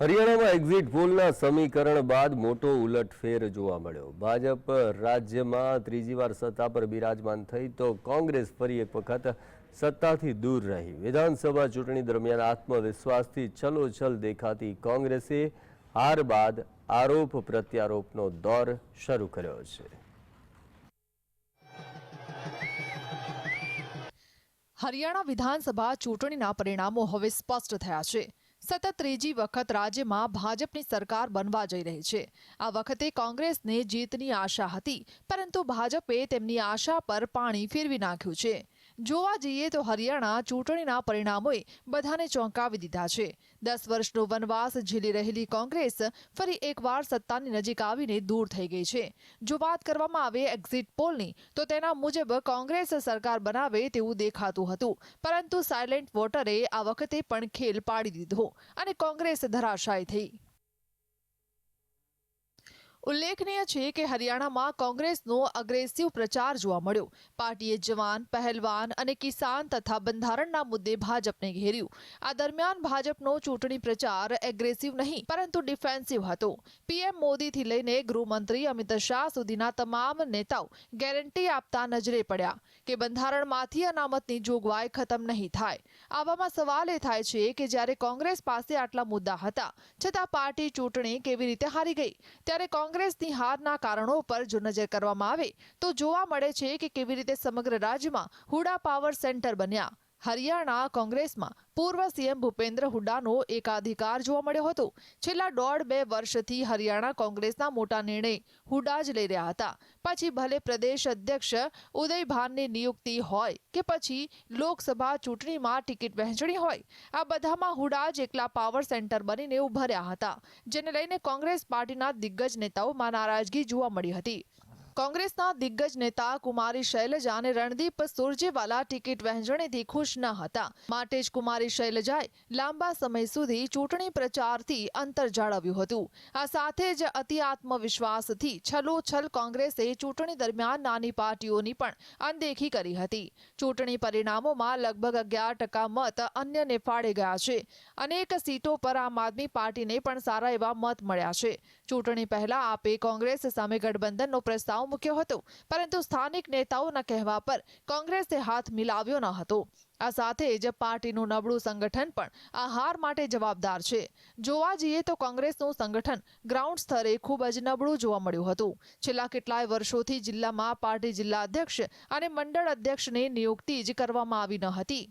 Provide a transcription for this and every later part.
હરિયાણામાં એક્ઝિટ પોલના સમીકરણ બાદ મોટો ઉલટફેર જોવા મળ્યો. ભાજપ રાજ્યમાં ત્રીજી વાર સત્તા પર બિરાજમાન થઈ તો કોંગ્રેસ ફરી એક વખત સત્તાથી દૂર રહી. વિધાનસભા ચૂંટણી દરમિયાન આત્મવિશ્વાસથી છલોછલ દેખાતી કોંગ્રેસે હાર બાદ આરોપ પ્રત્યારોપનો દોર શરૂ કર્યો છે. હરિયાણા વિધાનસભા ચૂંટણીના પરિણામો હવે સ્પષ્ટ થયા છે. સતત ત્રીજી વખત રાજ્યમાં ભાજપની સરકાર બનવા જઈ રહી છે. આ વખતે કોંગ્રેસને જીતની આશા હતી, પરંતુ ભાજપે તેમની આશા પર પાણી ફેરવી નાખ્યું છે. જોવા જઈએ તો હરિયાણા ચૂંટણીના પરિણામોએ બધાને ચોંકાવી દીધા છે. દસ વર્ષનો વનવાસ ઝીલી રહેલી કોંગ્રેસ ફરી એકવાર સત્તાની નજીક આવીને દૂર થઈ ગઈ છે. જો વાત કરવામાં આવે એક્ઝિટ પોલની તો તેના મુજબ કોંગ્રેસ સરકાર બનાવે તેવું દેખાતું હતું. પરંતુ સાયલેન્ટ વોટરે આ વખતે પણ ખેલ પાડી દીધો અને કોંગ્રેસ ધરાશાયી થઈ. ઉલ્લેખનીય છે કે હરિયાણામાં કોંગ્રેસનો અગ્રેસિવ પ્રચાર જોવા મળ્યો. પાર્ટીએ જવાન, પહેલવાન અને કિસાન તથા બંધારણના મુદ્દે ભાજપને ઘેર્યું. આ દરમિયાન ભાજપનો ચૂંટણી પ્રચાર એગ્રેસિવ નહીં, પરંતુ ડિફેન્સિવ હતો. પીએમ મોદીથી લઈને ગૃહમંત્રી અમિત શાહ સુધીના તમામ નેતાઓ ગેરંટી આપતા નજરે પડ્યા કે બંધારણમાંથી અનામતની જોગવાઈ ખતમ નહીં થાય. આવામાં સવાલ એ થાય છે કે જ્યારે કોંગ્રેસ પાસે આટલા મુદ્દા હતા, છતાં પાર્ટી ચૂંટણી કેવી રીતે હારી ગઈ? ત્યારે કોંગ્રેસની હારના કારણો પર જો નજર કરવામાં આવે, તો જોવા મળે છે કે કેવી રીતે સમગ્ર રાજ્યમાં હુડા પાવર સેન્ટર બન્યા. હરિયાણા કોંગ્રેસમાં પૂર્વ સીએમ ભૂપેન્દ્ર હુડ્ડાનો એકાધિકાર જોવા મળ્યો હતો. છેલ્લા દોઢ બે વર્ષથી હરિયાણા કોંગ્રેસના મોટા નિર્ણય હુડ્ડા જ લઈ રહ્યા હતા. પછી ભલે પ્રદેશ અધ્યક્ષ ઉદય ભાનની નિયુક્તિ હોય કે પછી લોકસભા ચૂંટણીમાં ટિકિટ વહેંચણી હોય, આ બધામાં હુડ્ડા જ એકલા પાવર સેન્ટર બનીને ઉભર્યા હતા, જેને લઈને કોંગ્રેસ પાર્ટીના દિગ્ગજ નેતાઓમાં નારાજગી જોવા મળી હતી. કોંગ્રેસના દિગ્ગજ નેતા કુમારી શૈલજા અને રણદીપ સુરજેવાલા ટિકિટ વહેંચણીથી ખુશ ન હતા. માટે જ કુમારી શૈલજાએ લાંબા સમય સુધી ચૂંટણી પ્રચારથી અંતર જાળવ્યું હતું. આ સાથે જ અતિ આત્મવિશ્વાસથી છલોછલ કોંગ્રેસે ચૂંટણી દરમિયાન નાની પાર્ટીઓની પણ અનદેખી કરી હતી. ચૂંટણી પરિણામોમાં લગભગ અગિયાર ટકા મત અન્યને ફાળે ગયા છે. અનેક સીટો પર આમ આદમી પાર્ટીને પણ સારા એવા મત મળ્યા છે. ચૂંટણી પહેલા આપે કોંગ્રેસ સામે ગઠબંધનનો પ્રસ્તાવ મૂક્યો હતો. પરંતુ સ્થાનિક નેતાઓના કહેવા પર કોંગ્રેસે હાથ મિલાવ્યો ન હતો. આ સાથે જ પાર્ટીનું નબળું સંગઠન પણ આ હાર માટે જવાબદાર છે. જોવા જઈએ તો કોંગ્રેસનું સંગઠન ગ્રાઉન્ડ સ્તરે ખૂબ જ નબળું જોવા મળ્યું હતું. છેલ્લા કેટલાય વર્ષોથી જિલ્લામાં પાર્ટી જિલ્લા અધ્યક્ષ અને મંડળ અધ્યક્ષની નિયુક્તિ જ કરવામાં આવી ન હતી.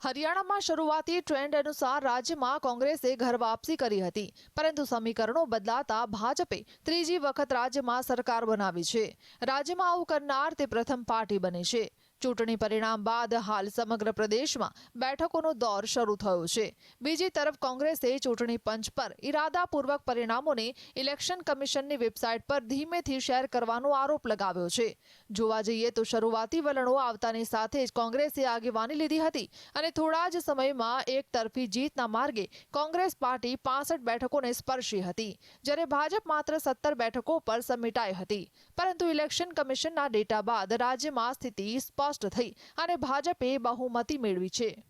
હરિયાણામાં શરૂઆતી ટ્રેન્ડ અનુસાર રાજ્યમાં કોંગ્રેસે ઘર વાપસી કરી હતી. પરંતુ સમીકરણો બદલાતા ભાજપે ત્રીજી વખત રાજ્યમાં સરકાર બનાવી છે. રાજ્યમાં આવું કરનાર તે પ્રથમ પાર્ટી બની છે. ચૂંટણી પરિણામ બાદ હાલ સમગ્ર પ્રદેશમાં બેઠકોનો દોર શરૂ થયો છે. બીજી તરફ કોંગ્રેસે ચૂંટણી પંચ પર ઇરાદાપૂર્વક પરિણામોને ઇલેક્શન કમિશનની વેબસાઇટ પર ધીમેથી શેર કરવાનો આરોપ લગાવ્યો છે. જોવા જઈએ તો શરૂઆતી વલણો આવતાની સાથે જ કોંગ્રેસે આગેવાની લીધી હતી અને થોડા જ સમયમાં એક તરફી જીતના માર્ગે કોંગ્રેસ પાર્ટી પાસઠ બેઠકોને સ્પર્શી હતી, જ્યારે ભાજપ માત્ર સત્તર બેઠકો પર સમેટાઈ હતી. પરંતુ ઇલેક્શન કમિશનના ડેટા બાદ રાજ્યમાં સ્થિતિ સ્પષ્ટ થઈ અને ભાજપે બહુમતી મેળવી છે.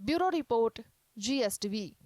Bureau report GSTV.